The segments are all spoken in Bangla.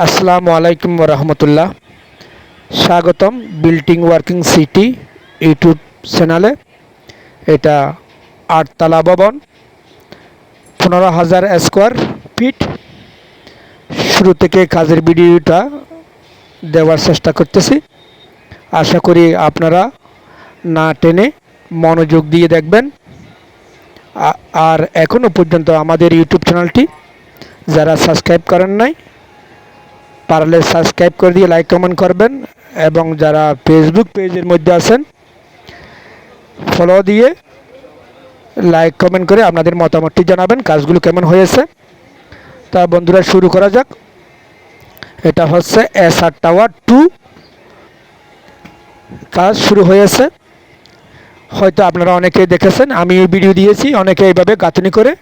আসসালামু আলাইকুম রহমতুল্লাহ। স্বাগতম বিল্ডিং ওয়ার্কিং সিটি ইউটিউব চ্যানেলে। এটা আটতলা ভবন, পনেরো হাজার স্কোয়ার ফিট। শুরু থেকে কাজের ভিডিওটা দেওয়ার চেষ্টা করতেছি। আশা করি আপনারা না টেনে মনোযোগ দিয়ে দেখবেন। আর এখনও পর্যন্ত আমাদের ইউটিউব চ্যানেলটি যারা সাবস্ক্রাইব করেন নাই পারলে সাবস্ক্রাইব করে দিয়ে লাইক কমেন্ট করবেন এবং যারা ফেসবুক পেজের মধ্যে আছেন ফলো দিয়ে লাইক কমেন্ট করে আপনাদের মতামতটি জানাবেন, কাজগুলো কেমন হয়েছে। তা বন্ধুরা শুরু করা যাক। এটা হচ্ছে এস আর টাওয়ার টু কাজ শুরু হয়েছে। হয়তো আপনারা অনেকেই দেখেছেন, আমি ভিডিও দিয়েছি, অনেকে এইভাবে গাঁথনি করে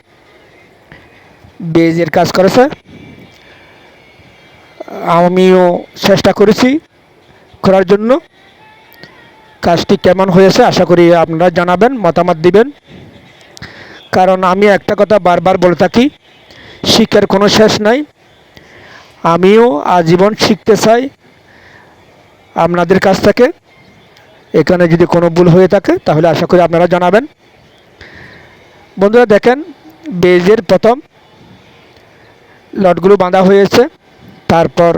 বেজের কাজ করেছে। আমিও চেষ্টা করেছি করার জন্য। কাজটি কেমন হয়েছে আশা করি আপনারা জানাবেন, মতামত দিবেন। কারণ আমি একটা কথা বারবার বলে থাকি, শিক্ষার কোনো শেষ নাই। আমিও আজীবন শিখতে চাই আপনাদের কাছ থেকে। এখানে যদি কোনো ভুল হয়ে থাকে, তাহলে আশা করি আপনারা জানাবেন। বন্ধুরা দেখেন, বেজের প্রথম লটগুলো বাঁধা হয়েছে। তারপর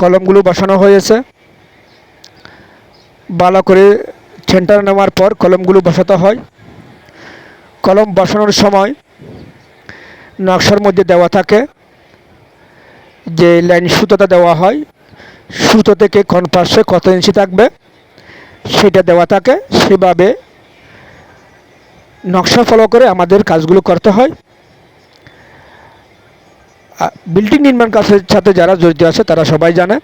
কলমগুলো বসানো হয়েছে। ভালো করে সেন্টার নেওয়ার পর কলমগুলো বসাতে হয়। কলম বসানোর সময় নকশার মধ্যে দেওয়া থাকে যে লাইন সুতোটা দেওয়া হয়। সুতো থেকে কোন পাশে কত ইঞ্চি থাকবে সেটা দেওয়া থাকে। সেভাবে নকশা ফলো করে আমাদের কাজগুলো করতে হয়। বিল্ডিং নির্মাণ কাজের সাথে যারা জড়িত আছে, তারা সবাই জানে।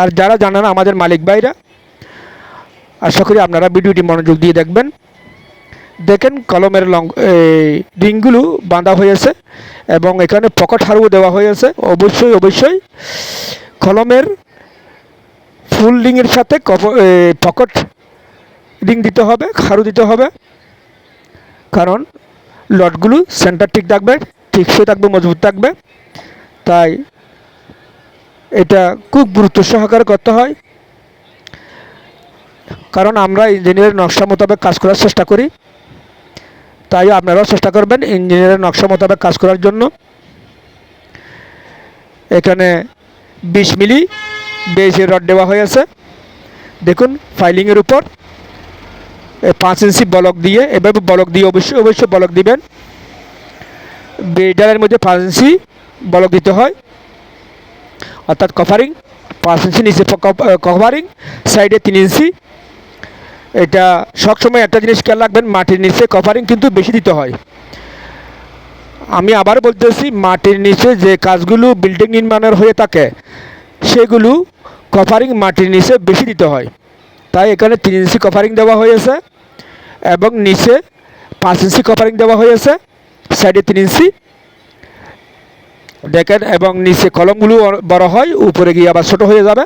আর যারা জানে না, আমাদের মালিক ভাইরা, আশা করি আপনারা ভিডিওটি মনোযোগ দিয়ে দেখবেন। দেখেন, কলমের লং রিংগুলো বাঁধা হয়েছে এবং এখানে পকেট হারু দেওয়া হয়েছে। অবশ্যই অবশ্যই। কলমের ফুল রিংয়ের সাথে পকেট রিং দিতে হবে খারু দিতে হবে। কারণ লটগুলো সেন্টার ঠিক থাকবে টিকসই থাকবে, মজবুত থাকবে। তাই এটা খুব গুরুত্ব সহকারে করতে হয়। কারণ আমরা ইঞ্জিনিয়ারের নকশা মোতাবেক কাজ করার চেষ্টা করি। তাই আপনারাও চেষ্টা করবেন ইঞ্জিনিয়ারের নকশা মোতাবেক কাজ করার জন্য। এখানে বিশ মিলি বেজের রড দেওয়া হয়েছে দেখুন ফাইলিংয়ের উপর। পাঁচ ইঞ্চি বলক দিয়ে, এভাবে বলক দিয়ে, অবশ্যই অবশ্যই বলক দিবেন। বেডারের মধ্যে পাঁচ ইঞ্চি বলক দিতে হয়। অর্থাৎ কভারিং পাঁচ ইঞ্চি নিচে কভারিং সাইডে তিন ইঞ্চি। এটা সবসময় একটা জিনিস খেয়াল রাখবেন, মাটির নিচে কভারিং কিন্তু বেশি দিতে হয়। আমি আবার বলতেছি, মাটির নিচে যে কাজগুলো বিল্ডিং নির্মাণের হয়ে থাকে, সেগুলো কভারিং মাটির নিচে বেশি দিতে হয়। তাই এখানে তিন ইঞ্চি কভারিং দেওয়া হয়েছে এবং নিচে পাঁচ ইঞ্চি কভারিং দেওয়া হয়েছে সাইডে তিন ইঞ্চি দেখেন এবং নিচে কলমগুলো বড় হয়, উপরে গিয়ে আবার ছোটো হয়ে যাবে।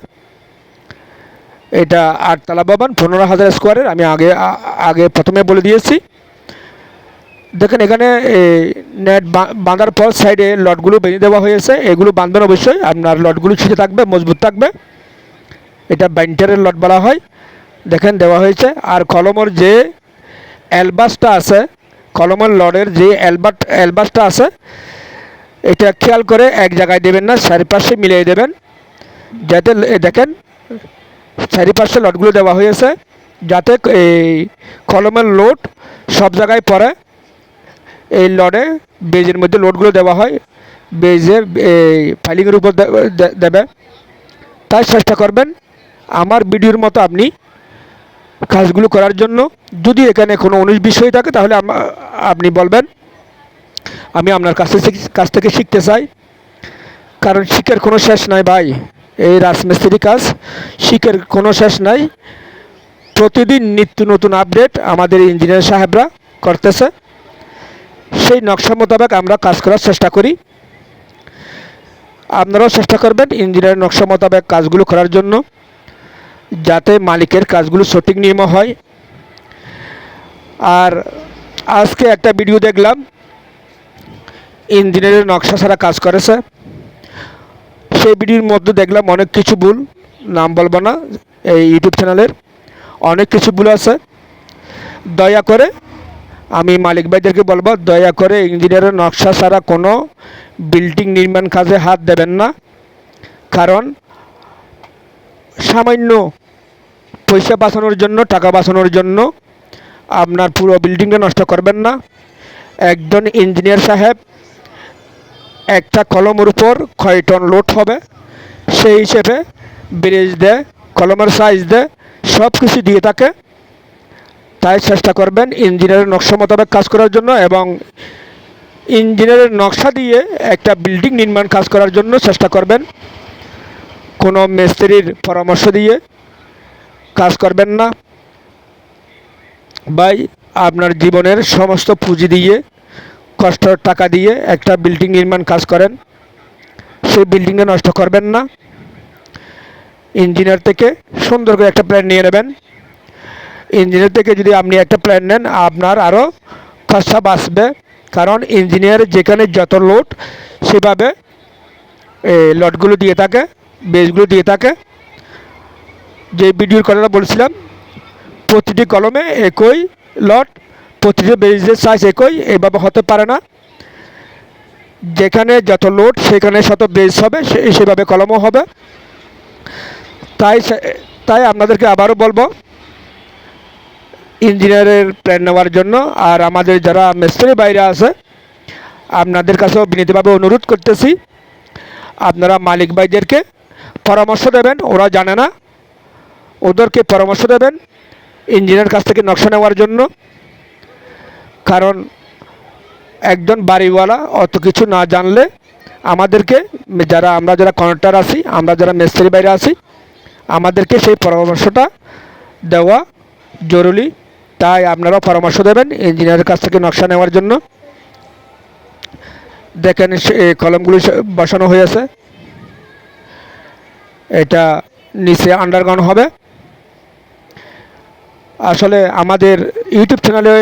এটা আটতলা ভবন, পনেরো হাজার স্কোয়ারের আমি আগে আগে প্রথমে বলে দিয়েছি। দেখেন এখানে নেট বাঁধার পর সাইডে লটগুলো বেঁধে দেওয়া হয়েছে। এগুলো বাঁধবেন অবশ্যই। আপনার লটগুলো ছিটে থাকবে, মজবুত থাকবে। এটা বাইন্টারের লট বলা হয়। দেখেন, দেওয়া হয়েছে। আর কলমের যে অ্যালবাসটা আছে, কলমের লডের যে অ্যালবাট অ্যালবাসটা আছে এটা খেয়াল করে এক জায়গায় দেবেন না, চারিপাশে মিলিয়ে দেবেন। যাতে দেখেন, চারিপাশে লটগুলো দেওয়া হয়েছে, যাতে এই কলমের লোড সব জায়গায় পড়ে। এই লডে বেজের মধ্যে লোডগুলো দেওয়া হয়, বেজে এই ফাইলিংয়ের উপর দেবে। তাই চেষ্টা করবেন, আমার ভিডিওর মতো আপনি কাজগুলো করার জন্য। যদি এখানে কোনো উনিশ বিষয় থাকে, তাহলে আপনি বলবেন। আমি আপনার কাছ কাছ থেকে শিখতে চাই। কারণ শিখের কোনো শেষ নাই ভাই। এই রাজমিস্ত্রি কাজ, শিখের কোনো শেষ নাই। প্রতিদিন নিত্য নতুন আপডেট আমাদের ইঞ্জিনিয়ার সাহেবরা করতেছে। সেই নকশা মোতাবেক আমরা কাজ করার চেষ্টা করি। আপনারাও চেষ্টা করবেন ইঞ্জিনিয়ার নকশা মোতাবেক কাজগুলো করার জন্য, যাতে মালিকের কাজগুলো সঠিক নিয়মে হয়। আর আজকে একটা ভিডিও দেখলাম ইঞ্জিনিয়ারের নকশা ছাড়া কাজ করেছে সেই ভিডিওর মধ্যে দেখলাম অনেক কিছু ভুল, নাম বলব না, এই ইউটিউব চ্যানেলের অনেক কিছু ভুল আছে। দয়া করে আমি মালিক ভাইদেরকে বলব, দয়া করে ইঞ্জিনিয়ারের নকশা ছাড়া কোনো বিল্ডিং নির্মাণ কাজে হাত দেবেন না। কারণ সামান্য পয়সা বাঁচানোর জন্য, টাকা বাঁচানোর জন্য আপনার পুরো বিল্ডিংটা নষ্ট করবেন না। একজন ইঞ্জিনিয়ার সাহেব একটা কলমের উপর কয় টন লোড হবে, সেই হিসেবে ব্রিজ দেয় কলমের সাইজ দেয় সব কিছু দিয়ে থাকে। তাই চেষ্টা করবেন ইঞ্জিনিয়ারের নকশা মোতাবেক কাজ করার জন্য এবং ইঞ্জিনিয়ারের নকশা দিয়ে একটা বিল্ডিং নির্মাণ কাজ করার জন্য চেষ্টা করবেন। কোনো মিস্ত্রির পরামর্শ দিয়ে কাজ করবেন না। ভাই, আপনার জীবনের সমস্ত পুঁজি দিয়ে কষ্টের টাকা দিয়ে একটা বিল্ডিং নির্মাণ কাজ করেন। সেই বিল্ডিংটা নষ্ট করবেন না। ইঞ্জিনিয়ার থেকে সুন্দর করে একটা প্ল্যান নিয়ে নেবেন। ইঞ্জিনিয়ার থেকে যদি আপনি একটা প্ল্যান নেন, আপনার আরও খরচা বাঁচবে। কারণ ইঞ্জিনিয়ার যেখানে যত লোড সেভাবে লটগুলো দিয়ে থাকে বেসগুলো দিয়ে থাকে। যে ভিডিওর কথাটা বলছিলাম, প্রতিটি কলমে একই লট প্রতিটি বেজের সাইজ একই, এভাবে হতে পারে না। যেখানে যত লোড সেখানে শত বেজ হবে সেভাবে কলমও হবে। তাই তাই আপনাদেরকে আবারও বলব, ইঞ্জিনিয়ারের প্ল্যান নেওয়ার জন্য আর আমাদের যারা মিস্ত্রি বাইরে আছে, আপনাদের কাছেও বিনীতভাবে অনুরোধ করতেছি, আপনারা মালিক ভাইদেরকে পরামর্শ দেবেন, ওরা জানে না, ওদেরকে পরামর্শ দেবেন ইঞ্জিনিয়ার কাছ থেকে নকশা নেওয়ার জন্য। কারণ একজন বাড়িওয়ালা অত কিছু না জানলে আমাদেরকে, যারা আমরা যারা কন্ট্রাক্টর আছি, আমরা যারা মিস্ত্রি বাইরে আছি, আমাদেরকে সেই পরামর্শটা দেওয়া জরুরি। তাই আপনারাও পরামর্শ দেবেন ইঞ্জিনিয়ারের কাছ থেকে নকশা নেওয়ার জন্য। দেখেন কলমগুলি বসানো হয়েছে। এটা নিচে আন্ডারগ্রাউন্ড হবে। আসলে আমাদের ইউটিউব চ্যানেলে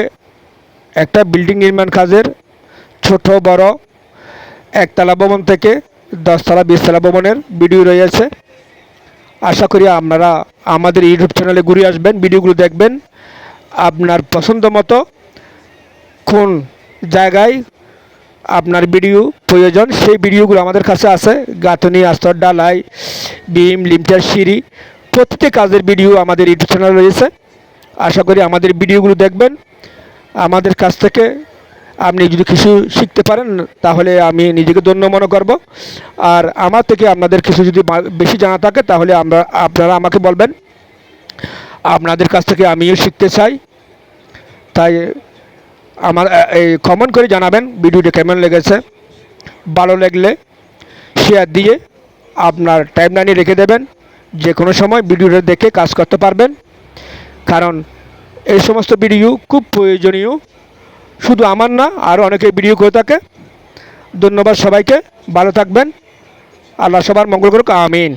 একটা বিল্ডিং নির্মাণ কাজের ছোট, বড় একতলা ভবন থেকে দশতলা, বিশতলা ভবনের ভিডিও রয়েছে। আশা করি আপনারা আমাদের ইউটিউব চ্যানেলে ঘুরে আসবেন ভিডিওগুলো দেখবেন। আপনার পছন্দ মতো কোন জায়গায় আপনার ভিডিও প্রয়োজন, সেই ভিডিওগুলো আমাদের কাছে আছে। গাঁথনি, আস্তর, ডালাই বিম লিমটার সিঁড়ি প্রতিটি কাজের ভিডিও আমাদের ইউটিউব চ্যানেল রয়েছে। আশা করি আমাদের ভিডিওগুলো দেখবেন। আমাদের কাছ থেকে আপনি যদি কিছু শিখতে পারেন, তাহলে আমি নিজেকে ধন্য মনে করব। আর আমার থেকে আপনাদের কিছু যদি বেশি জানা থাকে, তাহলে আমরা, আপনারা আমাকে বলবেন। আপনাদের কাছ থেকে আমিও শিখতে চাই। তাই আমার এই কমেন্ট করে জানাবেন, ভিডিওটি কেমন লেগেছে। ভালো লাগলে শেয়ার দিয়ে আপনার টাইম লাইনে রেখে দেবেন। যে কোনো সময় ভিডিওটা দেখে কাজ করতে পারবেন। কারণ এই সমস্ত ভিডিও খুব প্রয়োজনীয়। শুধু আমার না আরও অনেকে ভিডিও করে থাকে। ধন্যবাদ সবাইকে, ভালো থাকবেন। আল্লাহ সবার মঙ্গল করুক, আমিন।